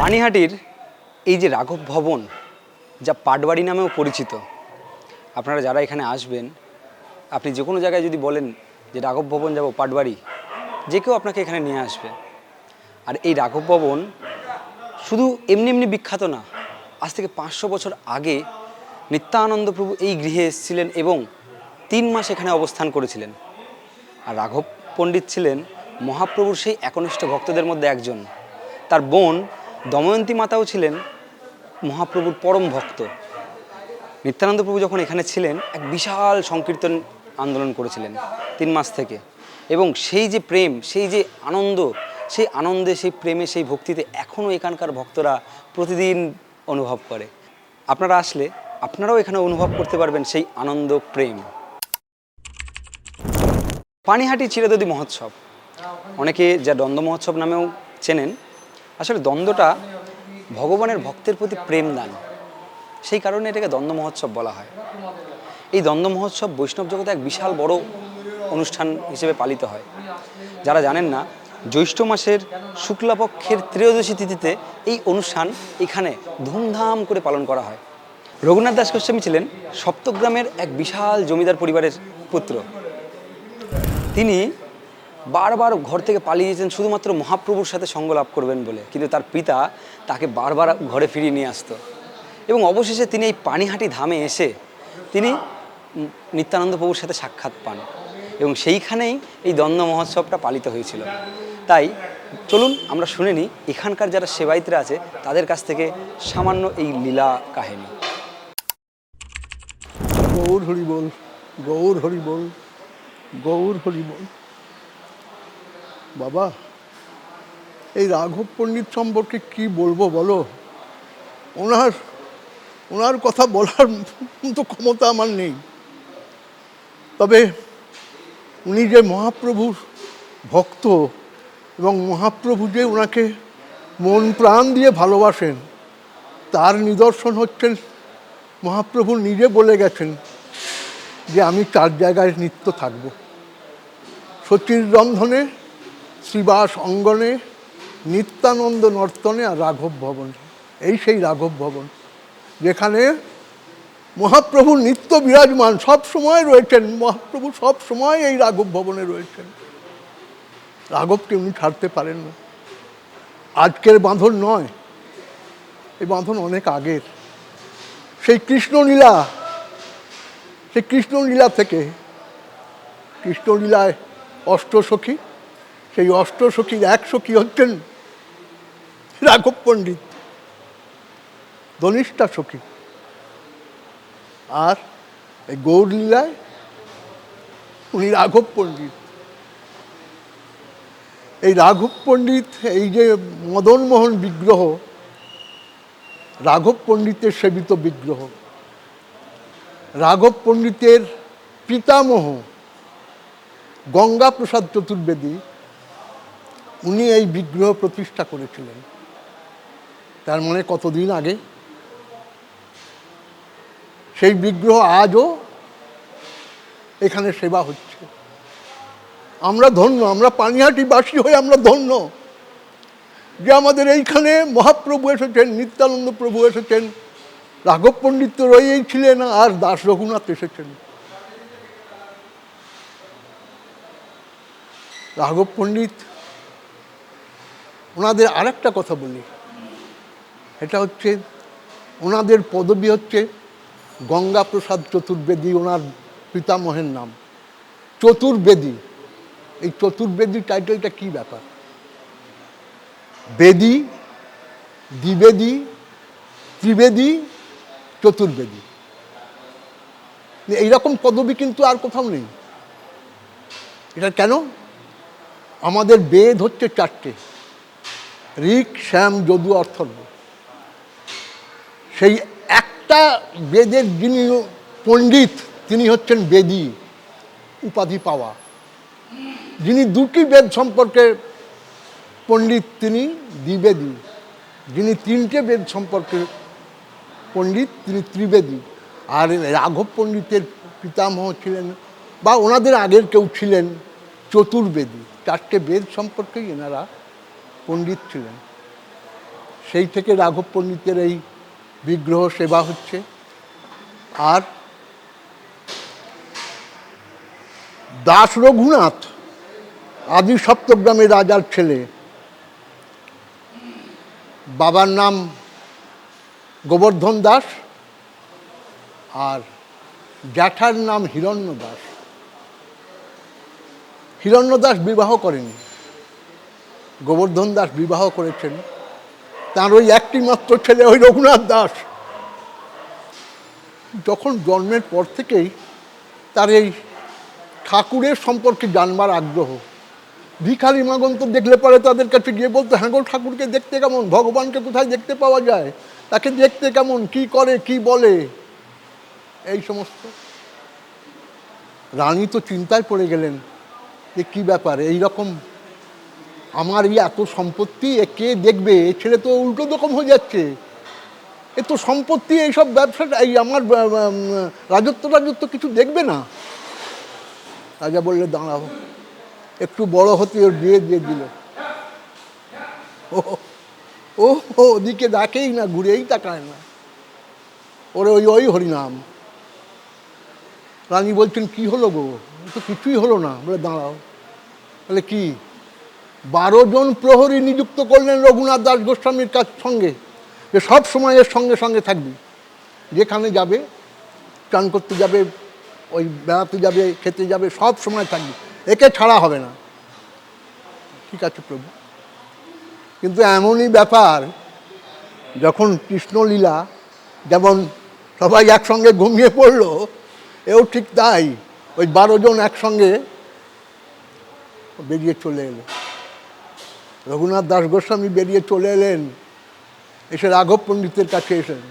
পানিহাটির এই যে রাঘব ভবন, যা পাটবাড়ি নামেও পরিচিত, আপনারা যারা এখানে আসবেন, আপনি যে কোনো জায়গায় যদি বলেন যে রাঘব ভবন যাব পাটবাড়ি, যে কেউ আপনাকে এখানে নিয়ে আসবে। আর এই রাঘব ভবন শুধু এমনি এমনি বিখ্যাত না, আজ থেকে পাঁচশো বছর আগে নিত্যানন্দ প্রভু এই গৃহে এসেছিলেন এবং তিন মাস এখানে অবস্থান করেছিলেন। আর রাঘব পণ্ডিত ছিলেন মহাপ্রভুর সেই একনিষ্ঠ ভক্তদের মধ্যে একজন। তার বোন দময়ন্তী মাতাও ছিলেন মহাপ্রভুর পরম ভক্ত। নিত্যানন্দ প্রভু যখন এখানে ছিলেন, এক বিশাল সংকীর্তন আন্দোলন করেছিলেন তিন মাস থেকে। এবং সেই যে প্রেম, সেই যে আনন্দ, সেই আনন্দে, সেই প্রেমে, সেই ভক্তিতে এখনও এখানকার ভক্তরা প্রতিদিন অনুভব করে। আপনারা আসলে আপনারাও এখানে অনুভব করতে পারবেন সেই আনন্দ, প্রেম। পানিহাটি চিরাদদি মহোৎসব। অনেকে যা দ্বন্দ্ব মহোৎসব নামেও চেনেন আসলে দ্বন্দ্বটা ভগবানের ভক্তের প্রতি প্রেম দান। সেই কারণে এটাকে দ্বন্দ্ব মহোৎসব বলা হয়। এই দ্বন্দ্ব মহোৎসব বৈষ্ণব জগতে এক বিশাল বড় অনুষ্ঠান হিসেবে পালিত হয়। যারা জানেন না, জ্যৈষ্ঠ মাসের শুক্লাপক্ষের ত্রয়োদশী তিথিতে এই অনুষ্ঠান এখানে ধুমধাম করে পালন করা হয়। রঘুনাথ দাস গোস্বামী ছিলেন সপ্তগ্রামের এক বিশাল জমিদার পরিবারের পুত্র। তিনি বারবার ঘর থেকে পালিয়ে যেতেন, শুধুমাত্র মহাপ্রভুর সাথে সঙ্গ লাভ করবেন বলে। কিন্তু তার পিতা তাকে বারবার ঘরে ফিরিয়ে নিয়ে আসতো। এবং অবশেষে তিনি এই পানিহাটি ধামে এসে তিনি নিত্যানন্দ প্রভুর সাথে সাক্ষাৎ পান। এবং সেইখানেই এই দ্বন্দ্ব মহোৎসবটা পালিত হয়েছিল। তাই চলুন আমরা শুনে নিই, এখানকার যারা সেবায়িতরা আছে, তাদের কাছ থেকে সামান্য এই লীলা কাহিনী। গৌর হরি বল, গৌর হরি বল, গৌর হরি বল। বাবা, এই রাঘব পণ্ডিত সম্পর্কে কি বলব বলো? ওনার ওনার কথা বলার মতো ক্ষমতা আমার নেই। তবে উনি যে মহাপ্রভুর ভক্ত এবং মহাপ্রভু যে ওনাকে মন প্রাণ দিয়ে ভালোবাসেন, তার নিদর্শন হচ্ছেন মহাপ্রভু নিজে বলে গেছেন যে আমি চার জায়গায় নিত্য থাকব। সচির রন্ধনে শ্রীবাস অঙ্গনে, নিত্যানন্দ নর্তনে আর রাঘব ভবনে। এই সেই রাঘব ভবন, যেখানে মহাপ্রভু নিত্য বিরাজমান সব সময় রয়েছেন। মহাপ্রভু সব সময় এই রাঘব ভবনে রয়েছেন। রাঘবকে উনি ছাড়তে পারেন না। আজকের বাঁধন নয়, এই বাঁধন অনেক আগের। সেই কৃষ্ণলীলা সেই কৃষ্ণলীলা থেকে, কৃষ্ণলীলায় অষ্টসখী সেই অষ্টসখীর এক সখী হচ্ছেন? রাঘব পণ্ডিত ধনিষ্ঠা সখী। আর এই গৌরলীলায় উনি রাঘব পণ্ডিত। এই রাঘব পণ্ডিত, এই যে মদনমোহন বিগ্রহ, রাঘব পণ্ডিতের সেবিত বিগ্রহ, রাঘব পণ্ডিতের পিতামহ গঙ্গা প্রসাদ চতুর্বেদী উনি এই বিগ্রহ প্রতিষ্ঠা করেছিলেন। তার মানে কতদিন আগে? সেই বিগ্রহ আজও এখানে সেবা হচ্ছে। আমরা ধন্য, আমরা পানিহাটিবাসী হয়ে আমরা ধন্য যে আমাদের এইখানে মহাপ্রভু এসেছেন, নিত্যানন্দ প্রভু এসেছেন, রাঘব পণ্ডিত তো রয়েই ছিলেন আর দাস রঘুনাথ এসেছেন। রাঘব পণ্ডিত ওনাদের আরেকটা কথা বলি। এটা হচ্ছে ওনাদের পদবী হচ্ছে গঙ্গা প্রসাদ চতুর্বেদী, ওনার পিতামহের নাম। চতুর্বেদী। এই চতুর্বেদী টাইটেলটা কী ব্যাপার? বেদী, দ্বিবেদী, ত্রিবেদী, চতুর্বেদী। এইরকম পদবী কিন্তু আর কোথাও নেই। এটা কেন? আমাদের বেদ হচ্ছে চারটে। ঋক শ্যাম, যদু অর্থর্ব সেই একটা বেদের যিনি পণ্ডিত, তিনি হচ্ছেন বেদী, উপাধি পাওয়া। যিনি দুটি বেদ সম্পর্কে পণ্ডিত, তিনি দ্বিবেদী। যিনি তিনটে বেদ সম্পর্কে পণ্ডিত, তিনি ত্রিবেদী। আর রাঘব পণ্ডিতের পিতামহ ছিলেন বা ওনাদের আগের কেউ ছিলেন চতুর্বেদী। চারটে বেদ সম্পর্কেই এনারা পণ্ডিত ছিলেন। সেই থেকে রাঘব পণ্ডিতের এই বিগ্রহ সেবা হচ্ছে। আর দাস রঘুনাথ, আদি সপ্তগ্রামের রাজার ছেলে, বাবার নাম গোবর্ধন দাস আর জ্যাঠার নাম হিরণ্য দাস। হিরণ্য দাস বিবাহ করেনি। গোবর্ধন দাস বিবাহ করেছেন। তার ওই একটি মাত্র ছেলে ওই রঘুনাথ দাস। যখন জন্মের পর থেকেই তার এই ঠাকুরের সম্পর্কে জানবার আগ্রহ। ভিখারি মাগন্ত দেখলে পরে তাদের কাছে গিয়ে বলতো হ্যাঁ গো ঠাকুরকে দেখতে কেমন? ভগবানকে কোথায় দেখতে পাওয়া যায়? তাকে দেখতে কেমন? কি করে? কি বলে? এই সমস্ত। রানী তো চিন্তায় পড়ে গেলেন যে কী ব্যাপার? এই রকম আমার এই এত সম্পত্তি কে দেখবে? এ ছেলে তো উল্টো রকম হয়ে যাচ্ছে। এ তো সম্পত্তি এইসব ব্যবসাটা, এই আমার রাজত্ব রাজত্ব কিছু দেখবে না। রাজা বললে, দাঁড়াও, একটু বড় হতে ওর বিয়ে দিয়ে দিল। ও ও ওদিকে ডাকেই না, ঘুরেই তাকায় না। ওরে ওই ওই হরিনাম। রানী বলছেন, কি হলো গো? তো কিছুই হলো না। বলে, দাঁড়াও। বলে, কি? বারো জন প্রহরী নিযুক্ত করলেন রঘুনাথ দাস গোস্বামীর কাছ সঙ্গে। যে সব সময় এর সঙ্গে সঙ্গে থাকবি। যেখানে যাবে, চান করতে যাবে, ওই বেড়াতে যাবে, খেতে যাবে, সব সময় থাকবি। একে ছাড়া হবে না। ঠিক আছে প্রভু। কিন্তু এমনই ব্যাপার, যখন কৃষ্ণলীলা যেমন সবাই একসঙ্গে ঘুমিয়ে পড়ল, এও ঠিক তাই। ওই বারো জন একসঙ্গে বেরিয়ে চলে এলো। রঘুনাথ দাস গোস্বামী বেরিয়ে চলে এলেন। এসে রাঘব পণ্ডিতের কাছে এসেন।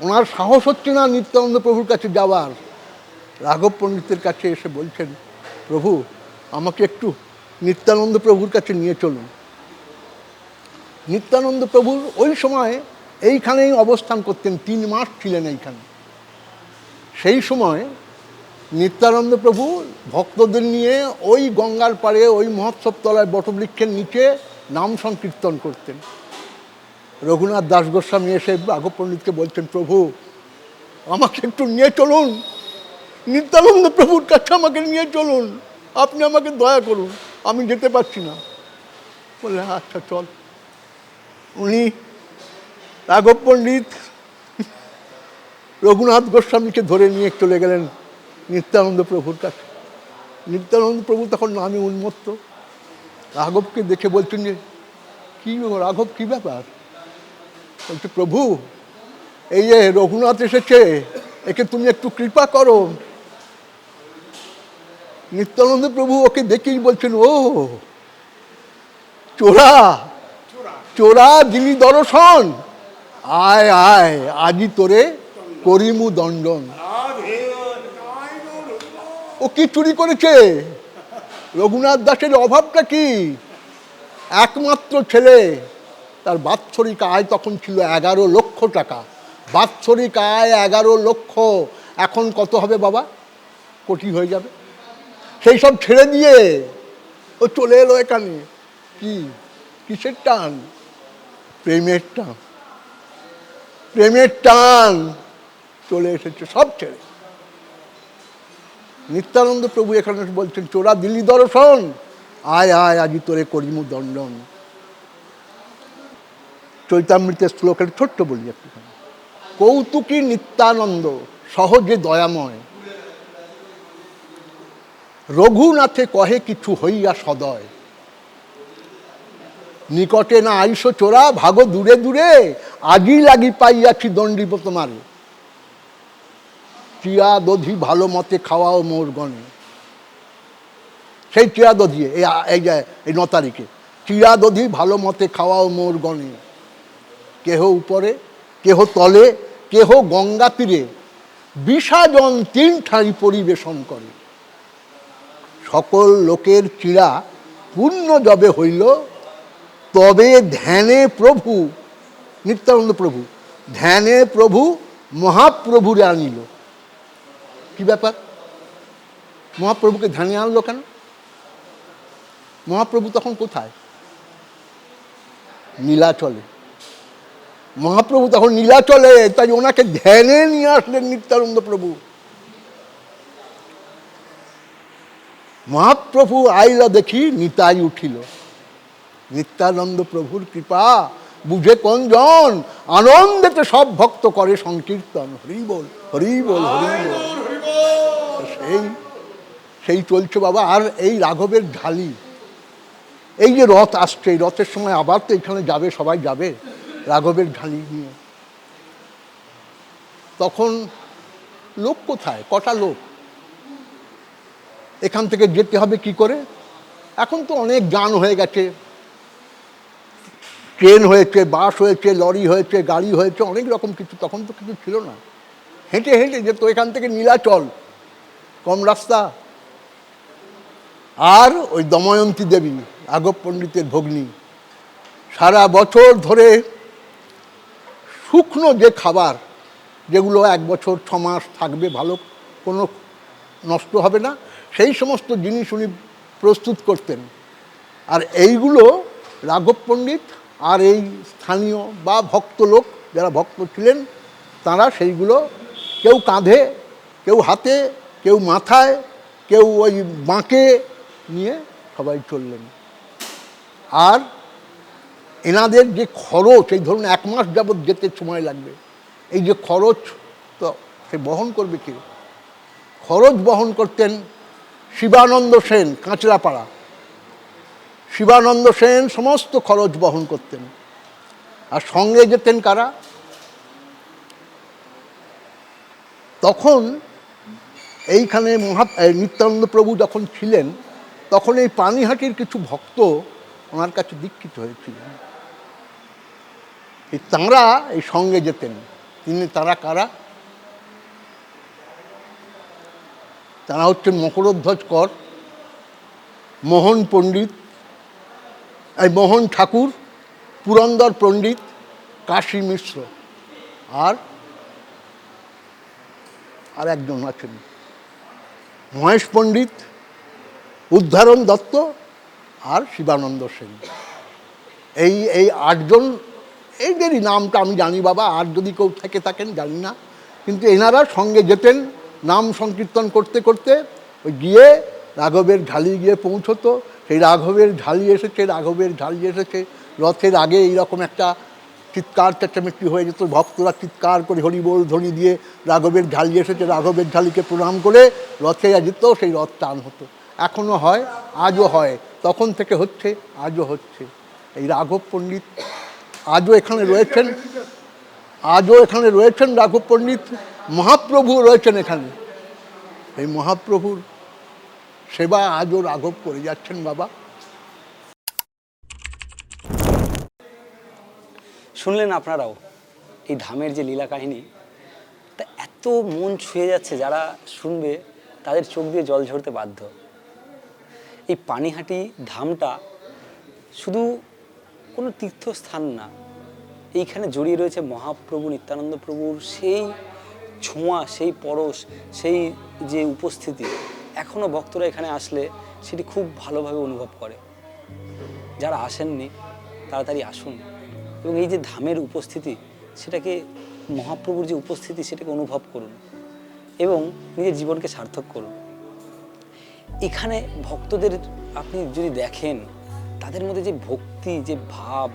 ওনার সাহস হচ্ছে না নিত্যানন্দ প্রভুর কাছে যাওয়ার। রাঘব পণ্ডিতের কাছে এসে বলছেন, প্রভু, আমাকে একটু নিত্যানন্দ প্রভুর কাছে নিয়ে চলুন। নিত্যানন্দ প্রভুর ওই সময় এইখানেই অবস্থান করতেন, তিন মাস ছিলেন এইখানে। সেই সময় নিত্যানন্দ প্রভু ভক্তদের নিয়ে ওই গঙ্গার পাড়ে, ওই মহোৎসব তলায় বটবৃক্ষের নিচে নাম সংকীর্তন করতেন। রঘুনাথ দাস গোস্বামী এসে রাঘব পণ্ডিতকে বলছেন প্রভু, আমাকে একটু নিয়ে চলুন। নিত্যানন্দ প্রভুর কাছে আমাকে নিয়ে চলুন। আপনি আমাকে দয়া করুন, আমি যেতে পারছি না। বলে আচ্ছা চল। উনি রাঘব পণ্ডিত রঘুনাথ গোস্বামীকে ধরে নিয়ে চলে গেলেন। নিত্যানন্দ প্রভুর কাছে। নিত্যানন্দ প্রভু তখন নামে উন্মত্ত। রাঘবকে দেখে বলছেন যে, কী রাঘব, কী ব্যাপার? বলছে, প্রভু, এই যে রঘুনাথ এসেছে, একে তুমি একটু কৃপা করো। নিত্যানন্দ প্রভু ওকে দেখেই বলছেন, ও, চোরা চোরা যিনি দর্শন, আয় আয়, আজি তোরে করিমু দণ্ডন। ও কি চুরি করেছে? রঘুনাথ দাসের অভাবটা কি? একমাত্র ছেলে, তার বাৎসরিক আয় তখন ছিল এগারো লক্ষ টাকা। বাৎসরিক আয় এগারো লক্ষ। এখন কত হবে বাবা? কোটি হয়ে যাবে। সেই সব ছেড়ে দিয়ে ও চলে এলো এখানে। কি? কিসের টান? প্রেমের টান। প্রেমের টান। চলে এসেছে সব ছেড়ে। নিত্যানন্দ প্রভু এখানে বলছেন, চোরা দিল্লি দর্শন। আয় আয়, আজি তোরে করিমু দণ্ডন। চৈতামৃতের শ্লোকের ছোট্ট বলি একটু কৌতুকী নিত্যানন্দ, সহজে দয়াময়। রঘুনাথে কহে কিছু হইয়া সদয়। নিকটে না আইসো চোরা, ভাগো দূরে দূরে। আগি লাগি পাইয়াছি দণ্ডিব তোমারে। চিয়া দধি ভালো মতে খাওয়াও মোর গণে। সেই চিয়া দধি এই এই যে, এই ন তারিখে। চিয়া দধি ভালো মতে খাওয়াও মোর গণে। কেহ উপরে, কেহ তলে, কেহ গঙ্গা তীরে। বিষাজন তিন ঠাঁই পরিবেশন করে। সকল লোকের চিড়া পূর্ণ যবে হইল, তবে ধ্যানে প্রভু, নিত্যানন্দ প্রভু, ধ্যানে প্রভু মহাপ্রভুরে আনিল। কি ব্যাপার? মহাপ্রভুকে ধ্যানে আনলো কেন? মহাপ্রভু তখন কোথায়? নীলাচলে। মহাপ্রভু তখন নীলাচলে, তাই ওনাকে ধ্যানে নিয়ে আসলেন নিত্যানন্দ প্রভু। মহাপ্রভু আইলা দেখি, নিতাই উঠিল। নিত্যানন্দ প্রভুর কৃপা, বুঝে কোনজন আনন্দেতে সব ভক্ত করে সংকীর্তন। হরি বল হরি বল হরি বল। সেই সেই চলছে বাবা, আর এই রাঘবের ঢালি। এই যে রথ আসছে, এই রথের সময় আবার তো এখানে যাবে, সবাই যাবে রাঘবের ঢালি নিয়ে। তখন লোক কোথায়? কটা লোক? এখান থেকে যেতে হবে কি করে? এখন তো অনেক গান হয়ে গেছে। ট্রেন হয়েছে, বাস হয়েছে, লরি হয়েছে, গাড়ি হয়েছে, অনেক রকম কিছু, তখন তো কিছু ছিল না। হেঁটে হেঁটে যেত এখান থেকে নীলাচল কম রাস্তা। আর ওই দময়ন্তী দেবী আগব পণ্ডিতের ভগ্নী। সারা বছর ধরে শুকনো যে খাবার, যেগুলো এক বছর ছ মাস থাকবে ভালো, কোনো নষ্ট হবে না, সেই সমস্ত জিনিস উনি প্রস্তুত করতেন। আর এইগুলো রাঘব পণ্ডিত আর এই স্থানীয় বা ভক্ত লোক, যারা ভক্ত ছিলেন, তারা সেইগুলো কেউ কাঁধে, কেউ হাতে, কেউ মাথায়, কেউ ওই বাঁকে নিয়ে সবাই চললেন। আর এনাদের যে খরচ, এই ধরুন এক মাস যাবৎ যেতে সময় লাগবে। এই যে খরচ তো সে বহন করবে কি? খরচ বহন করতেন শিবানন্দ সেন কাঁচরাপাড়া শিবানন্দ সেন সমস্ত খরচ বহন করতেন। আর সঙ্গে যেতেন কারা? তখন এইখানে মহা নিত্যানন্দ প্রভু যখন ছিলেন, তখন এই পানিহাটির কিছু ভক্ত ওনার কাছে দীক্ষিত হয়েছিলেন। এই তাঁরা এই সঙ্গে যেতেন। তিনি তারা কারা? তারা হচ্ছেন মকরধ্বজ কর, মোহন পণ্ডিত, এই মোহন ঠাকুর, পুরন্দর পণ্ডিত, কাশী মিশ্র। আর আর একজন আছেন। মহেশ পণ্ডিত, উদ্ধারণ দত্ত আর শিবানন্দ সেন। এই এই আটজন এইদেরই নামটা আমি জানি বাবা, আর যদি কেউ থেকে থাকেন জানি না, কিন্তু এনারা সঙ্গে যেতেন, নাম সংকীর্তন করতে করতে, ওই গিয়ে রাঘবের ঢালি গিয়ে পৌঁছতো। সেই রাঘবের ঢালি এসেছে, রাঘবের ঢালি এসেছে, রথের আগে এইরকম একটা চিৎকার চেঁচামেচি হয়ে যেত, ভক্তরা চিৎকার করে হরিবোল ধ্বনি দিয়ে রাঘবের ঢালি এসেছে। রাঘবের ঢালিকে প্রণাম করে রথে যেত সেই রথ টান হতো। এখনও হয়, আজও হয়, তখন থেকে হচ্ছে, আজও হচ্ছে। এই রাঘব পণ্ডিত আজও এখানে রয়েছেন, আজও এখানে রয়েছেন রাঘব পণ্ডিত, মহাপ্রভু রয়েছেন এখানে। এই মহাপ্রভুর সেবা আজও রাঘব করে যাচ্ছেন বাবা। শুনলেন আপনারাও এই ধামের যে লীলা কাহিনী? তা এত মন ছুঁয়ে যাচ্ছে যারা শুনবে, তাদের চোখ দিয়ে জল ঝরতে বাধ্য। এই পানিহাটি ধামটা শুধু কোনো তীর্থস্থান না, এইখানে জড়িয়ে রয়েছে মহাপ্রভু নিত্যানন্দ প্রভুর সেই ছোঁয়া, সেই পরশ, সেই যে উপস্থিতি। এখনও ভক্তরা এখানে আসলে সেটি খুব ভালোভাবে অনুভব করে। যারা আসেননি, তাড়াতাড়ি আসুন। এবং এই যে ধামের উপস্থিতি, সেটাকে মহাপ্রভুর যে উপস্থিতি, সেটাকে অনুভব করুন এবং নিজের জীবনকে সার্থক করুন। এখানে ভক্তদের আপনি যদি দেখেন, তাদের মধ্যে যে ভক্তি, যে ভাব,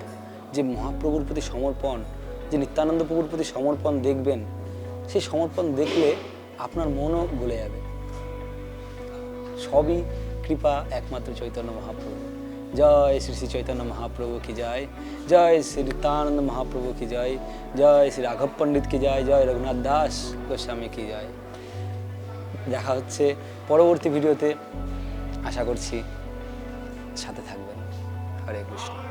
যে মহাপ্রভুর প্রতি সমর্পণ, যে নিত্যানন্দ প্রভুর প্রতি সমর্পণ দেখবেন, সেই সমর্পণ দেখলে আপনার মনও গলে যাবে। সবই কৃপা একমাত্র চৈতন্য মহাপ্রভু জয় শ্রী শ্রী চৈতন্য মহাপ্রভু কি জয় জয় শ্রী তানন্দ মহাপ্রভু কি জয় জয় শ্রী রাঘব পণ্ডিত কি জয় জয় রঘুনাথ দাস গোস্বামী কি জয়। দেখা হচ্ছে পরবর্তী ভিডিওতে। আশা করছি সাথে থাকবেন। হরে কৃষ্ণ।